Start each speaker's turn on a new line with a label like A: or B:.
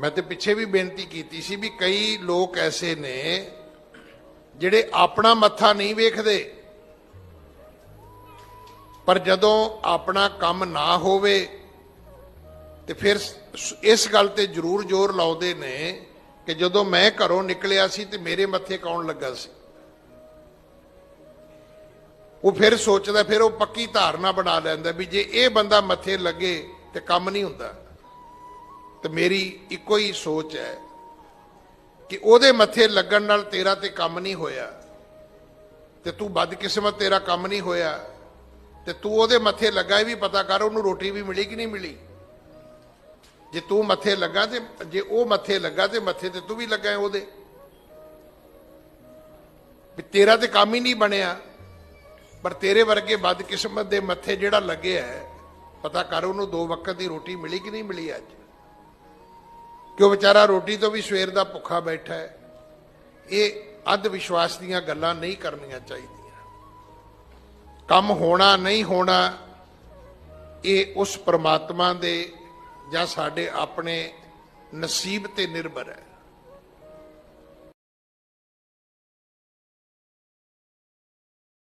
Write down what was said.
A: ਮੈਂ ਤੇ ਪਿੱਛੇ ਵੀ ਬੇਨਤੀ ਕੀਤੀ ਸੀ ਵੀ ਕਈ ਲੋਕ ਐਸੇ ਨੇ ਜਿਹੜੇ ਆਪਣਾ ਮੱਥਾ ਨਹੀਂ ਵੇਖਦੇ। ਪਰ ਜਦੋਂ ਆਪਣਾ ਕੰਮ ਨਾ ਹੋਵੇ, ਤੇ ਫਿਰ ਇਸ ਗੱਲ ਤੇ ਜ਼ਰੂਰ ਜ਼ੋਰ ਲਾਉਂਦੇ ਨੇ ਕਿ ਜਦੋਂ ਮੈਂ ਘਰੋਂ ਨਿਕਲਿਆ ਸੀ ਤੇ ਮੇਰੇ ਮੱਥੇ ਕੌਣ ਲੱਗਾ ਸੀ। ਉਹ ਫਿਰ ਸੋਚਦਾ, ਫਿਰ ਉਹ ਪੱਕੀ ਧਾਰਨਾ ਬਣਾ ਲੈਂਦਾ ਵੀ ਜੇ ਇਹ ਬੰਦਾ ਮੱਥੇ ਲੱਗੇ ਤੇ ਕੰਮ ਨਹੀਂ ਹੁੰਦਾ। ਤੇ ਮੇਰੀ ਇੱਕੋ ਹੀ ਸੋਚ ਹੈ ਕਿ ਉਹਦੇ ਮੱਥੇ ਲੱਗਣ ਨਾਲ ਤੇਰਾ ਤੇ ਕੰਮ ਨਹੀਂ ਹੋਇਆ ਤੇ ਤੂੰ ਬਦਕਿਸਮਤ ਤੇਰਾ ਕੰਮ ਨਹੀਂ ਹੋਇਆ ਤੇ ਤੂੰ ਉਹਦੇ ਮੱਥੇ ਲੱਗਾ ਇਹ ਵੀ ਪਤਾ ਕਰ ਉਹਨੂੰ ਰੋਟੀ ਵੀ ਮਿਲੀ ਕਿ ਨਹੀਂ ਮਿਲੀ। ਜੇ ਤੂੰ ਮੱਥੇ ਲੱਗਾ ਤੇ ਜੇ ਉਹ ਮੱਥੇ ਲੱਗਾ ਤੇ ਮੱਥੇ ਤੇ ਤੂੰ ਵੀ ਲੱਗਾ ਉਹਦੇ। ਵੀ ਤੇਰਾ ਤੇ ਕੰਮ ਹੀ ਨਹੀਂ ਬਣਿਆ, ਪਰ ਤੇਰੇ ਵਰਗੇ ਬਦਕਿਸਮਤ ਦੇ ਮੱਥੇ ਜਿਹੜਾ ਲੱਗਿਆ ਪਤਾ ਕਰ ਉਹਨੂੰ ਦੋ ਵਕਤ ਦੀ ਰੋਟੀ ਮਿਲੀ ਕਿ ਨਹੀਂ ਮਿਲੀ ਅੱਜ। ਕਿ ਉਹ ਵਿਚਾਰਾ ਰੋਟੀ ਤੋਂ ਵੀ ਸਵੇਰ ਦਾ ਭੁੱਖਾ ਬੈਠਾ ਹੈ? ਇਹ ਅੰਧ ਵਿਸ਼ਵਾਸ ਦੀਆਂ ਗੱਲਾਂ ਨਹੀਂ ਕਰਨੀਆਂ ਚਾਹੀਦੀਆਂ। ਕੰਮ ਹੋਣਾ ਨਹੀਂ ਹੋਣਾ, ਇਹ ਉਸ ਪ੍ਰਮਾਤਮਾ ਦੇ ਜਾਂ ਸਾਡੇ ਆਪਣੇ ਨਸੀਬ ਤੇ ਨਿਰਭਰ ਹੈ।